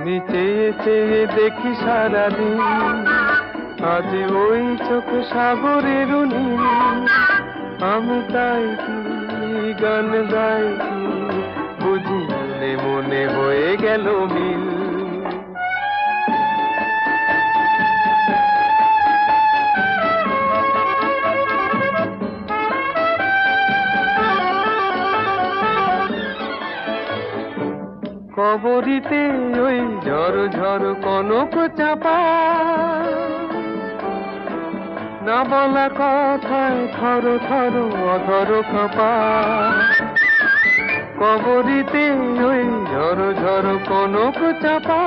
আমি চেয়ে চেয়ে দেখি সারাদিন। আজ ওই চোখ সাগরের আমি তাই গান গাই কি? বুঝি মনে মনে হয়ে গেল মিল। কবরিতে ওই ঝড় ঝড় কনক চাপা। না বলা কথায় থর থর অধর কাপা। কবরিতে ওই ঝড় ঝড় কনক চাপা।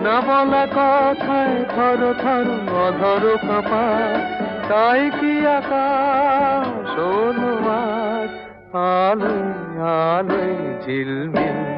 না বলা কথায় থর থর অধর কাপা। তাই কি আকাশ আলোয় আলোয় ঝিলমিল।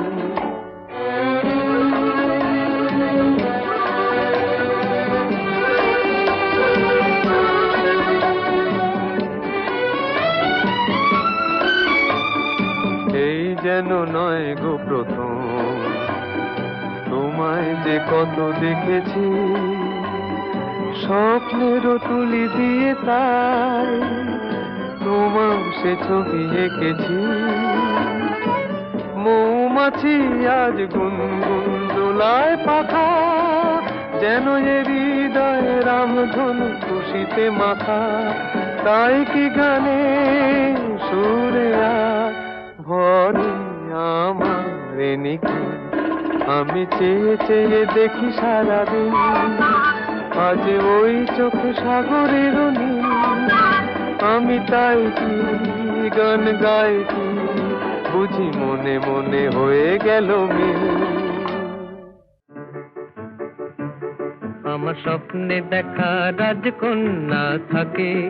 যেন নয় গো প্রথম? তোমায় যে কত দেখেছি, স্বপ্নেরও তুলি দিয়ে তাই তোমার সে ছবি এঁকেছি। মৌমাছি আজ গুনগুন দোলায় পাখা, যেন এ হৃদয় রামধনু খুশিতে মাথা তাই কি গানে সুরে ভরে আমার নিকি। আমি চেয়ে চেয়ে দেখি সারাদিন। আজ ওই চোখে সাগরের আমি তাই কি গান গাই কি বুঝি মনে মনে হয়ে গেল মিল। আমার স্বপ্নে দেখা রাজকন্যা থাকে।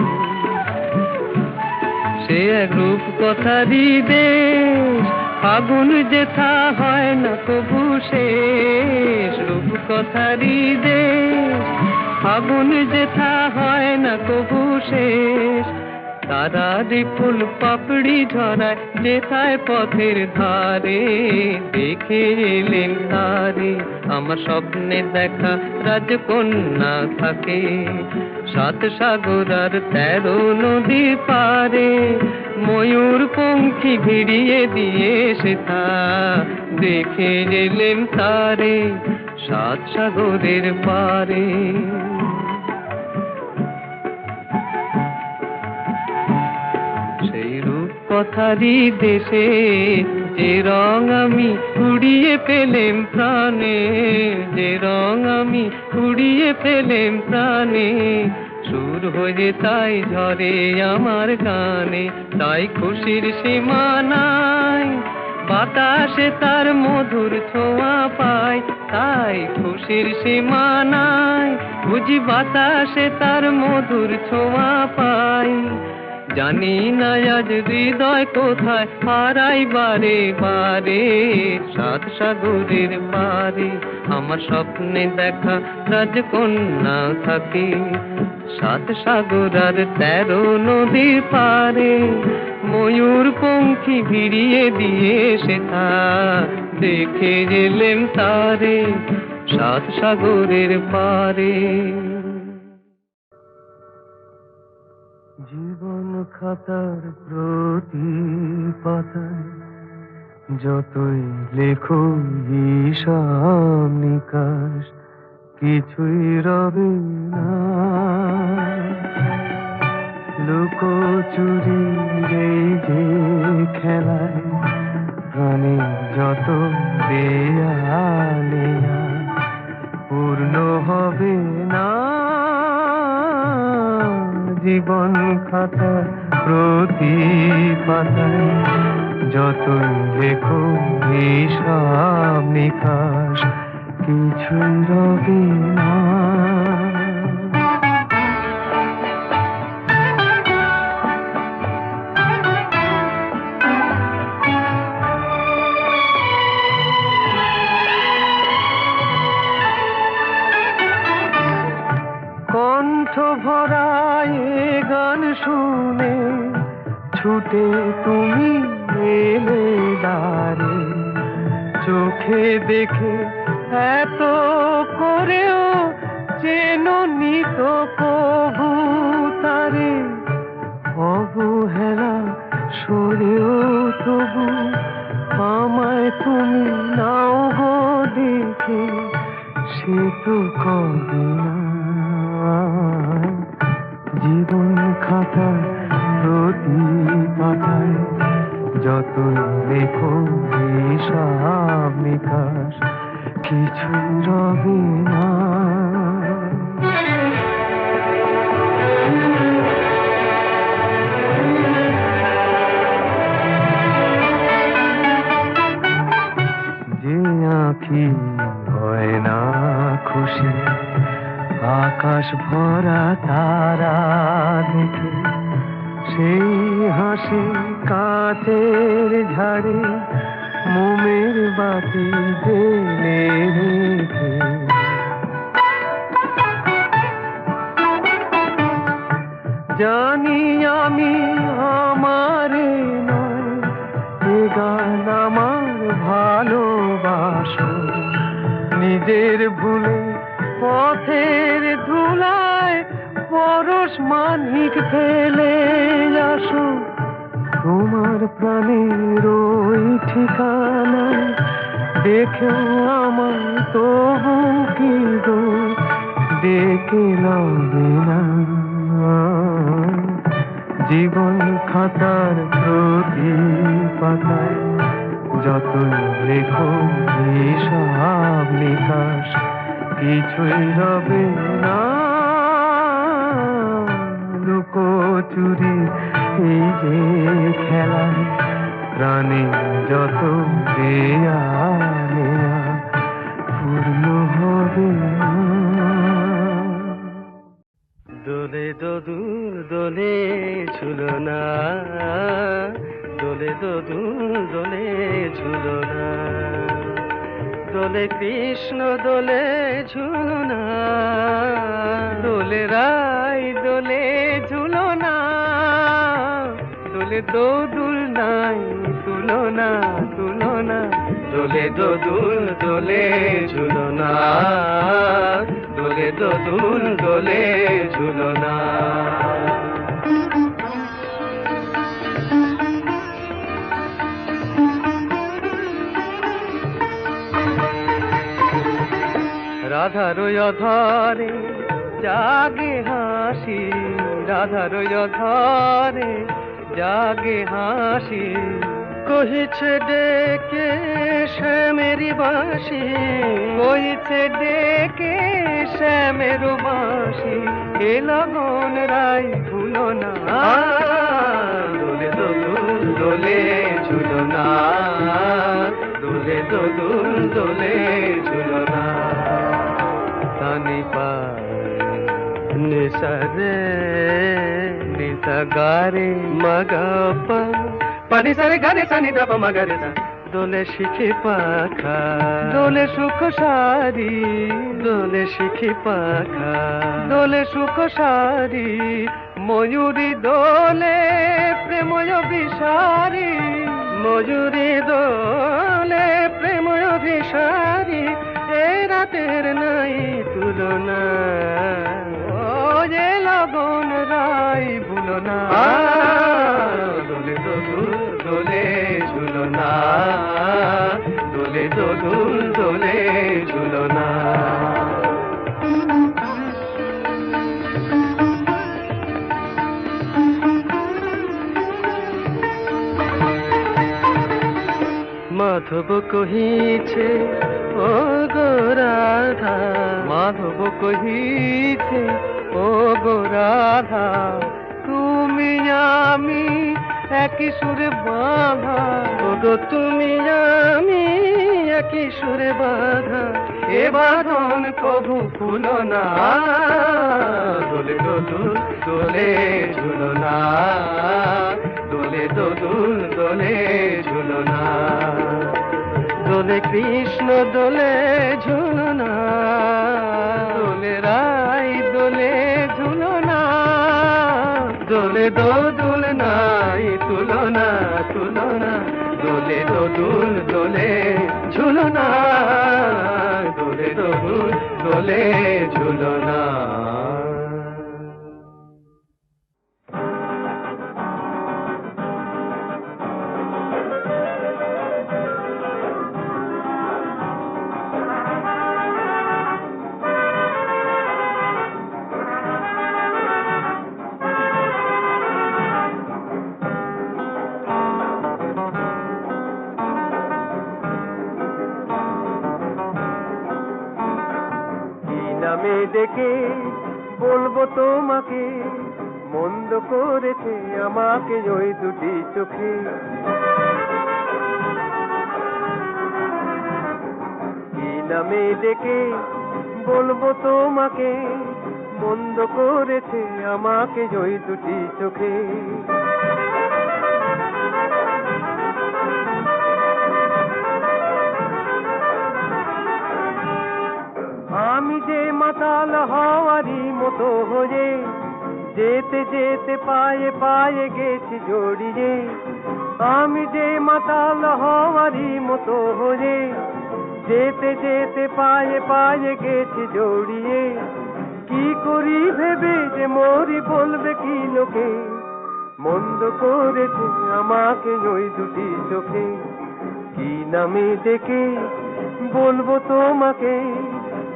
সে রূপ কথা দেশ ফাগুন যেথা হয় না কবু শেষ। রূপ কথা দেশ ফাগুন যেথা হয় না কবু শেষ। তারা রিপুল পাপড়ি ঝরায় যেথায় পথের ধারে। দেখে এলেন তারে, আমার স্বপ্নে দেখা রাজকন্যা থাকে। সাত সাগর আর তেরো নদী পারে, ময়ূর পঙ্খী ভিড়িয়ে দিয়ে সেথা দেখে এলেন তারে, সাত সাগরের পারে। কথারই দেশে, যে রং আমি কুড়িয়ে পেলেম প্রাণে, যে রং আমি কুড়িয়ে পেলেম প্রাণে, সুর হয়ে তাই ঝরে আমার গানে, তাই খুশির সীমা নাই বাতাসে তার মধুর ছোঁয়া পায় তাই খুশির সীমানায় বুঝি বাতাসে তার মধুর ছোঁয়া পাই। জানি না আজ হৃদয় কোথায় হারাই বারে বারে সাত সাগরের পারে। আমার স্বপ্নে দেখা রাজকন্যা থাকে, সাত সাগর আর তেরো নদীর পারে। ময়ূর পঙ্খী ভিড়িয়ে দিয়ে সেথা দেখে গেলেন তারে, সাত সাগরের পারে। জীবন খাতার প্রতি পাতায় যতই লেখো হিসাব নিকাশ, কিছুই রবে না। লুকোচুরি এই যে খেলায়, প্রাণে যত দেয়ালেয়া পূর্ণ হবে জীবন খাতা প্রতি পাতায় যতই লেখো হিসাব নিকাশ কিছুই রবি না চোখে দেখে এত হয় না খুশি, আকাশ ভরা তারা দেখে। সেই হাসি কাঁচের ঝাড়ে মোমের বাতি জেলে রেখে। জানি আমি আমারে নয় গান আমার ভালোবাসো নিজের ভুলে পথের ধুলায় পরশ মানিক ফেলে আসো। তোমার প্রাণের ওই ঠিকানা দেখেও আমার তবু কি গো ডেকে না। জীবন খাতার প্রতি পাতায় যত লেখো হিসাব নিকাশ কিছুই রবে না। লুকো চুরি, এই যে খেলা, প্রাণে যত দেয়া দোলে দোদুল দোলে ঝুলো না। রাধার ধরে জাগে হাসি, রাধার ধরে জাগে হাসি। কহিছে, ডেকে শ্যামেরি বাসি কহিছে, ডেকে শ্যামের বাঁশি, হে লগন রাই ভুলো না। দোলে দোদুল দোলে ঝুলো না। দোলে দোদুল দোলে ঝুলো না। তানি নিসারে নিসা গারে, মগা পা পানি সারে গারে সানি দাপা মগা রে দোলে শিখে পাখা। দোলে সুখ সারি। দোলে শিখে পাখা। দোলে সুখ সারি। ময়ূরী দোলে প্রেময় বিসারি ময়ূরী দোলে প্রেময় বিসারি এ রাতের নাই তুলনা। ও যে লগন রাই ভুলো না দোলে দোদুল দোলে ঝুলো না, দোলে দোদুল দোলে ঝুলো না। মাধব কহিছে, ও গো রাধা। মাধব কহিছে, ও গো রাধা, তুমি আমি একই সুরে বাঁধা। গো তুমি আমি একই সুরে বাঁধা। এ বাঁধন কবু খুলো না। দোলে দোদুল দোলে ঝুলো না। দোলে দোদুল দোলে ঝুলো না। দোলে কৃষ্ণ, দোলে ঝুলো না। দোলে রাই দোলে দোদুল নাই তুলনা তুলনা দোলে দোদুল দোলে ঝুলনা দোলে দোলে দোলে ঝুলো তোমাকে, মন্দ করেছে আমাকে ওই দুটি চোখে। কি নামে ডেকে বলব তোমাকে, মন্দ করেছে আমাকে ওই দুটি চোখে। আমি যে মাতাল হওয়ারই মতো হয়ে যেতে যেতে পায়ে পায়ে গেছি জড়িয়ে। আমি যে মাতাল হওয়ারই মতো হয়ে যেতে যেতে পায়ে পায়ে গেছি জড়িয়ে। কি করি ভেবে যে মরি বলবে কি লোকে? মন্দ করেছে আমাকে ওই দুটি চোখে। কি নামে ডেকে বলব তোমাকে?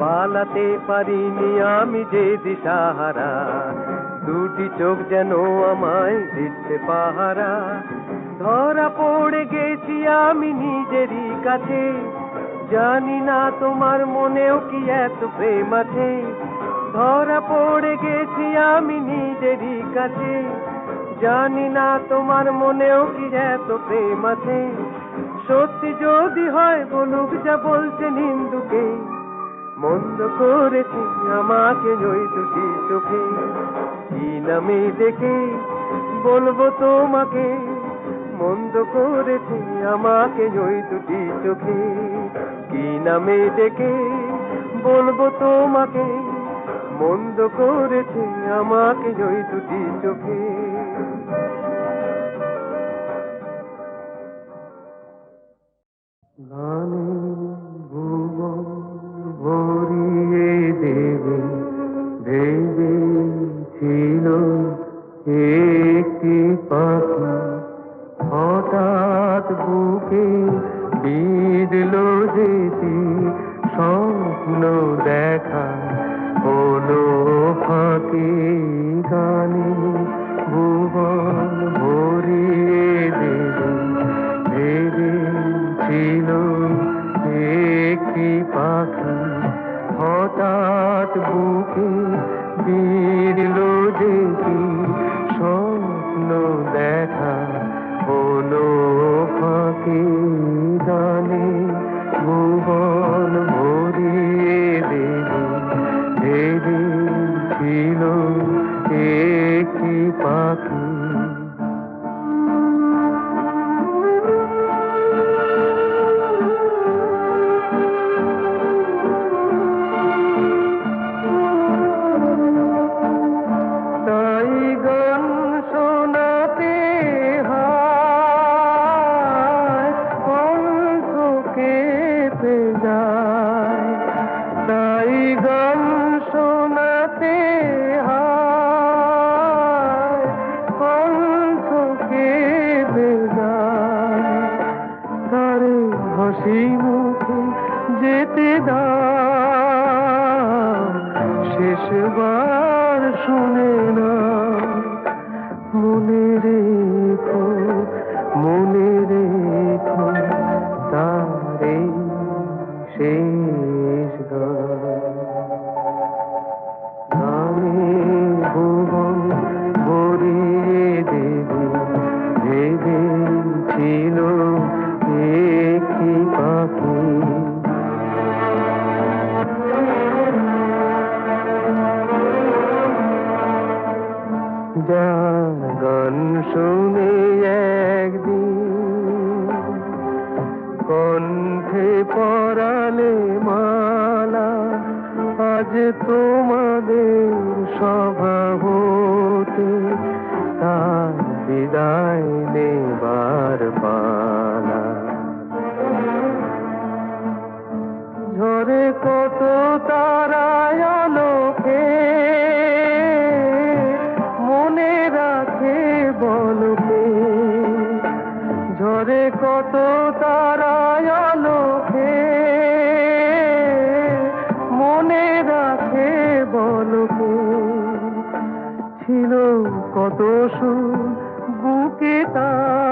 পালাতে পারিনি আমি যে দিশাহারা। দুটি চোখ যেন আমায় দিচ্ছে পাহারা। ধরা পড়ে গেছি আমি নিজেরই কাছে। জানি না তোমার মনেও কি এত প্রেম আছে। ধরা পড়ে গেছি আমি নিজেরই কাছে। জানি না তোমার মনেও কি এত প্রেম আছে। সত্যি যদি হয় বলুক যা বলছে নিন্দুকে মন্দ করেছি, আমাকে জয় দুটি চোখে। কি নামে দেখে বলব তোমাকে? মন্দ করেছি, আমাকে জয় দুটি চোখে। কি নামে ডেকে বলব তোমাকে? মন্দ করেছে, আমাকে জয় দুটি চোখে। গানে ভরিয়ে দেবে ভেবে ছিল একটি পাখি। সুর বুকে তার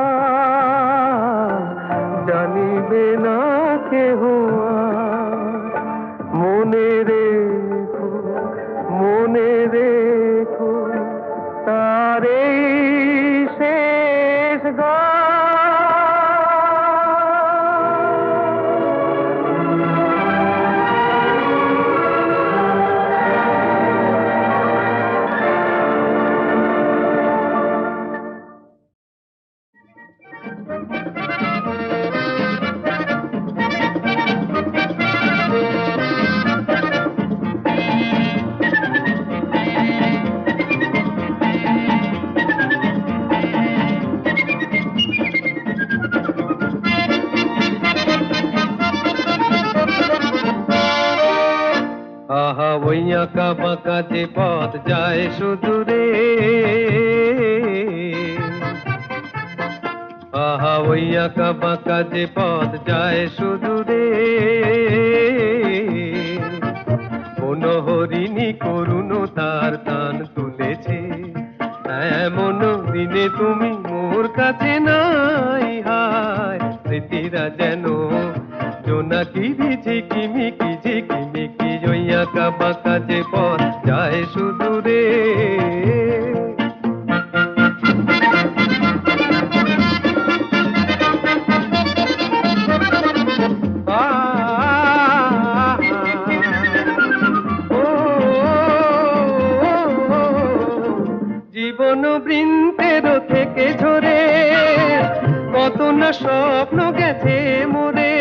ওই আঁকা বাঁকা যে পথ যায় সুদূরে। আহা ওই আঁকা বাঁকা যে পথ যায় সুদূরে। কোন হরিণী করুণ তার তান তুলেছে। এমন দিনে তুমি মোর কাছে নাই হায়। স্মৃতিরা যেন জোনাকি মিকি ঝিকি মিকি জইয়া কাবা কাজে পথ যায় সুদূরে জীবন বৃন্তের থেকে ঝরে, কত না স্বপ্ন গেছে মোরে।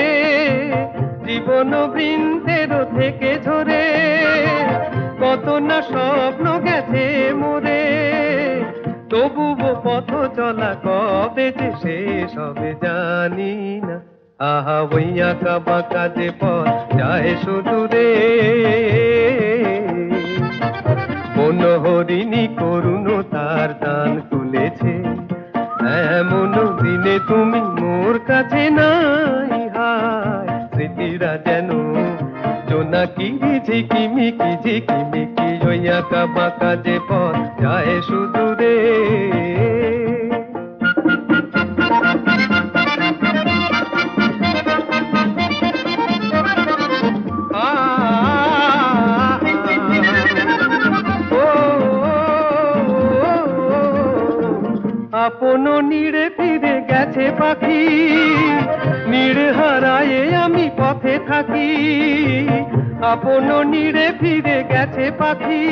জীবন বৃন্তের থেকে ঝরে কত না স্বপ্ন গেছে মোরে। তবুও পথ চলা কবে যে শেষ হবে জানি না। আহা বইয়া কাবা কাজে পথ যায় সুদূরে কোন হরিণী করুণ তার দান তুলেছে। এমন দিনে তুমি মোর কাছে নাই। স্মৃতিরা যেন জোনাকি ঝিকি মিকি জয়া আঁকা বাঁকা যে পথ যায় সুদূরে আপন নিড়ে ফিরে গেছে পাখি নিড়ে হারায়ে আমি পথে থাকি আপন নিড়ে ফিরে গেছে পাখি।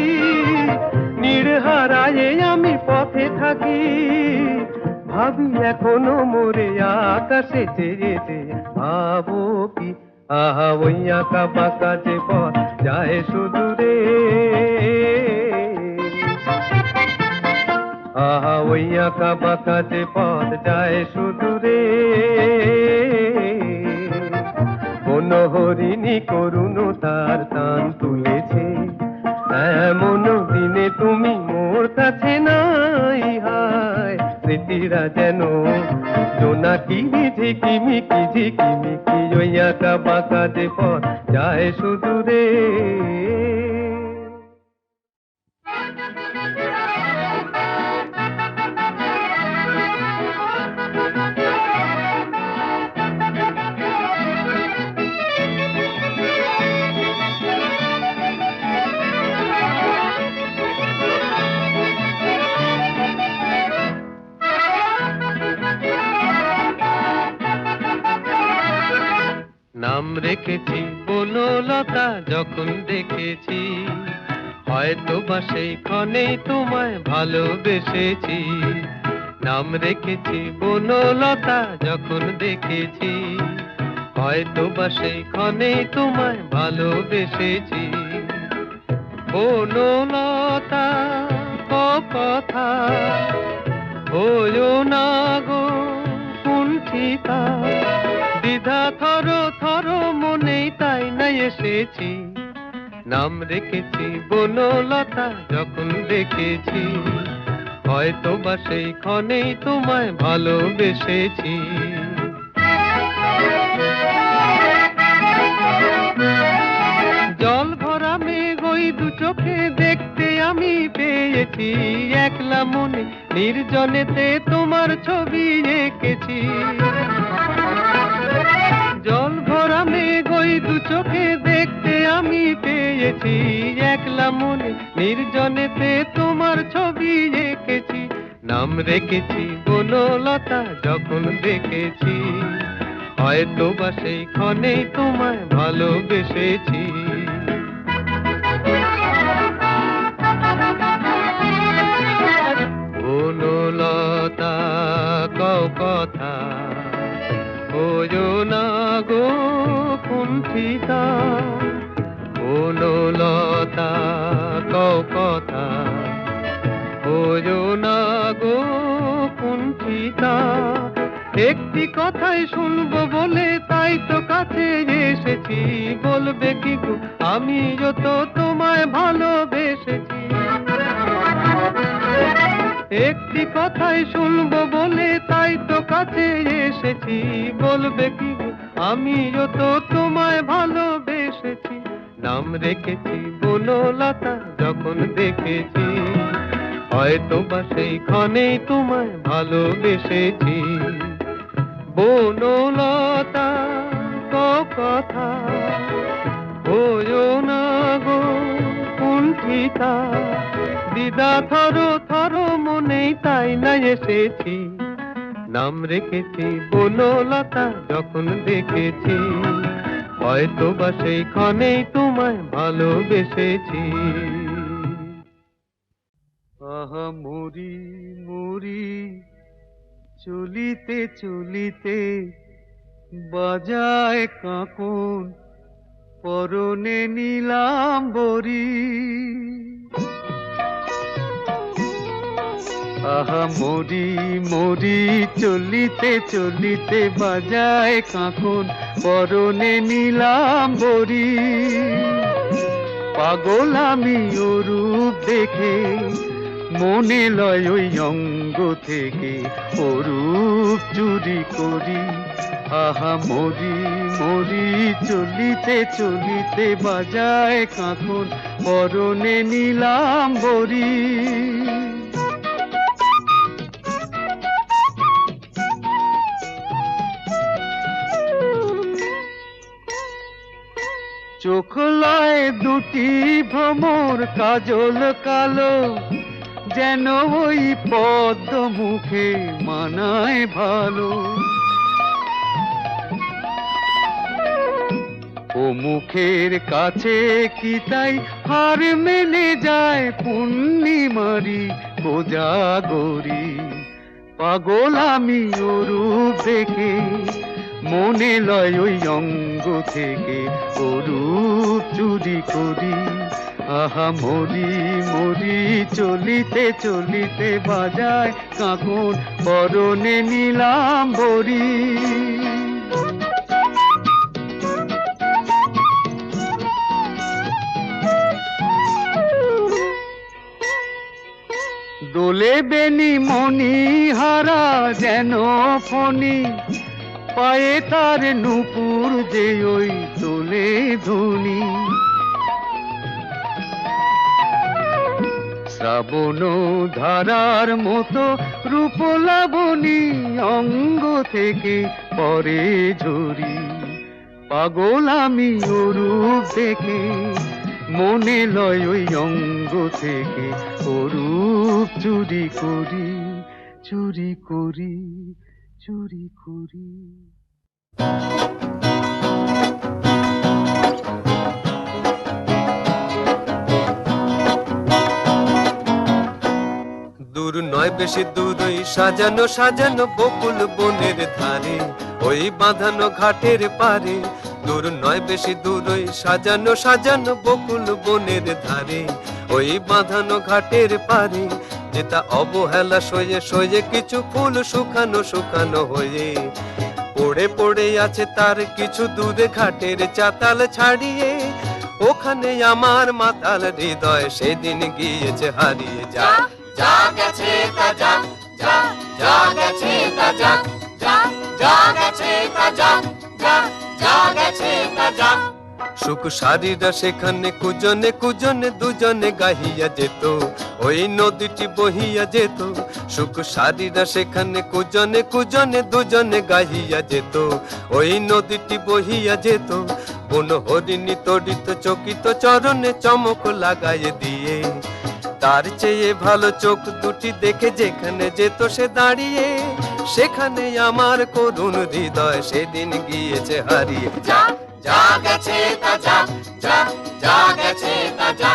নিড়ে হারায়ে আমি পথে থাকি। ভাবি এখনও মোরে আকাশে চেয়ে চেয়ে ভাবো কি? আহা, ওই আঁকা বাঁকা যে পথ যায় সুদূরে। আহা, ওই আঁকা বাঁকা যে পথ যায় সুদূরে। কোন হরিণী করুণ তার টান তুলেছে। এমন দিনে তুমি মোর কাছে নাই হায়। স্মৃতিরা যেন জোনাকি ঝিকিমিকি ঝিকিমিকি ওই আঁকা বাঁকা যে পথ যায় সুদূরে যখন দেখেছি। হয়তো বা সেই ক্ষণেই তোমায় ভালোবেসেছি। নাম রেখেছি বনলতা যখন দেখেছি। হয়তো বা সেই ক্ষণেই তোমায় ভালোবেসেছি। বনলতা কথা হইও না গো কুণ্ঠিতা। দ্বিধা থর থর মনেই তাই না এসেছি। নাম রেখেছি বনলতা, যখন দেখেছি হয়তো বা সেই ক্ষণেই তোমায় ভালোবেসেছি। জল ভরা মেঘ ওই দু চোখে দেখতে আমি পেয়েছি, একলা মনে নির্জনেতে তোমার ছবি এঁকেছি। জল ভরা মেঘ ওই দু চোখে আমি পেয়েছি একলা মনে, নির্জনেতে তোমার ছবি এঁকেছি। নাম রেখেছি বনলতা যখন দেখেছি হয়তো বা সেই ক্ষণেই তোমায় ভালোবেসেছি। বনলতা কও কথা ওজো না গো কুণ্ঠিতা। বনলতা কও কথা না গো কুণ্ঠিতা। একটি কথাই শুনব বলে তাই তো কাছে এসেছি। বলবে কি গো, আমি যত তোমায় ভালোবেসেছি। একটি কথাই শুনব বলে তাই তো কাছে এসেছি। বলবে কি আমি যত তোমায় ভালোবেসেছি নাম রেখেছি বনলতা যখন দেখেছি। হয়তো বা সেই ক্ষণেই তোমায় ভালোবেসেছি। বনলতা কথা না গো কুণ্ঠিতা। দিদা থর থর মনেই তাই না এসেছি। নাম রেখেছি বনলতা যখন দেখেছি। হয়তো বা সেইখানেই তোমায় ভালোবেসেছি। আহা, মুড়ি মুড়ি, চলিতে চলিতে বাজায় কাকুন, পরনে নিলাম বরি আহা, মরি মরি, চলিতে চলিতে বাজায় কাকুন। পরনে নিলাম বরি পাগল আমি রূপ দেখে, মনে লয় ওই অঙ্গ থেকে। অরূপ চুরি করি। আহা, মরি মরি, চলিতে চলিতে বাজায় কাঁখন পরনে নিলাম বরি চোখ লয় দুটি ভ্রমর, কাজল কালো, যেন ওই পদ্ম মুখে মানায় ভালো। ও মুখের কাছে কি তাই হার মেনে যায় পূর্ণিমারি কোজাগরি পাগল আমি ওরূপ দেখে মনে লয় ওই অঙ্গ থেকে অরূপ চুরি করি। আহা, মরি মরি, চলিতে চলিতে বাজায় কাঁকন পরনে নিলাম বরি দোলে বেনি মনি হারা যেন ফণি। পায়ে তার নুপুর যে ওই তোলে ধুনি। শ্রাবণ ধারার মতো রূপ লাবণী অঙ্গ থেকে পরে ঝরি। পাগল আমি অরূপ দেখে মনে লয় ওই অঙ্গ থেকে ওরূপ চুরি করি চুরি করি চুরি করি। দূর নয় বেশি দূর, ওই সাজানো সাজানো বকুল বনের ধারে, ওই বাঁধানো ঘাটের পারে। দূর নয় বেশি দূর, ওই সাজানো সাজানো বকুল বনের ধারে, ওই বাঁধানো ঘাটের পারে। যেটা অবহেলা, সয়ে সয়ে কিছু ফুল শুকানো শুকানো হয়ে পড়ে পড়ে আছে তার কিছু দুধে খাটের চাতাল ছাড়িয়ে। ওখানে আমার মাতাল হৃদয় সেদিন গিয়েছে হারিয়ে যা। যা গেছে তা যা যা যা গেছে তা যা যা যা গেছে তা যা যা যা গেছে তা যা। সুখ সারিরা সেখানে কুজনে কুজনে দুজনে গাহিয়া যেত। ওই নদীটি বহিয়া যেত। সুখ সারিরা সেখানে কুজনে কুজনে দুজনে গাহিয়া যেত। ওই নদীটি বহিয়া যেত। বন হরিণী তড়িত চকিত চরণে চমক লাগাইয়ে দিয়ে। তার চেয়ে ভালো চোখ দুটি দেখে যেখানে যেত সে দাঁড়িয়ে। সেখানে আমার করুণ হৃদয় সেদিন গিয়েছে হারিয়ে। যা যা গেছে তা যা যা যা গেছে তা যা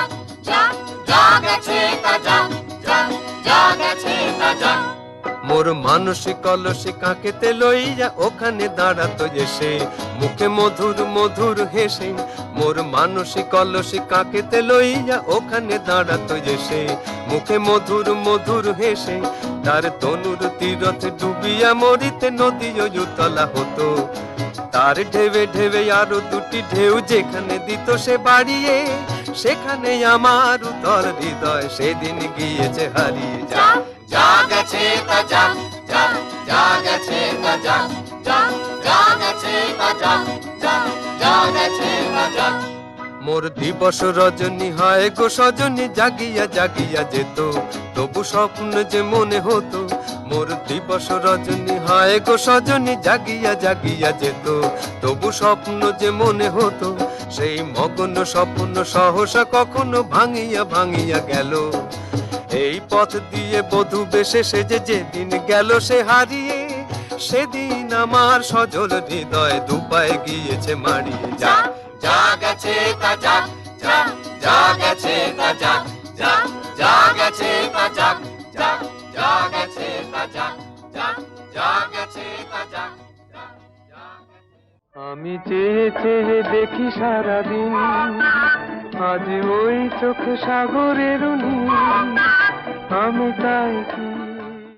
যা যা গেছে তা যা যা যা গেছে তা যা। মোর মানসিক কলসি কাকেতে লইয়া ওখানে দাঁড়াতো এসে মুখে মধুর মধুর হেসে মোর মানসিক কলসি কাকেতে লইয়া ওখানে দাঁড়াতো এসে মুখে মধুর মধুর হেসে তার তনুর তীরথ ডুবিয়া মরিতে নদী উতলা হতো। তার ঢেবে ঢেবে আরও দুটি ঢেউ যেখানে দিত সে বাড়িয়ে, সেখানে আমার উতল হৃদয় সেদিন গিয়েছে হারিয়ে যা যা গেছে তা যা যা যা গেছে তা যা যা যা গেছে তা যা যা যা গেছে তা যা মোর দিবস রজনী হয় গো সজনী, জাগিয়া জাগিয়া যেত। তবু স্বপ্ন যে মনে হতো, মোর দিবস রজনী হয় গো সজনী, জাগিয়া জাগিয়া যেত। তবু স্বপ্ন যে মনে হতো, সেই মগন স্বপ্ন সহসা কখনো ভাঙিয়া ভাঙিয়া গেল। এই পথ দিয়ে বধু বেশে সে যে যেদিন গেল, সে হারিয়ে সেদিন আমার সজল হৃদয় দুপায় গিয়েছে মারিয়ে যা যা গেছে যা গেছে যা গেছে যা গেছে যা গেছে আমি চেয়ে চেয়ে দেখি সারাদিন, আজ ওই চোখে সাগরের। আমি তাই কি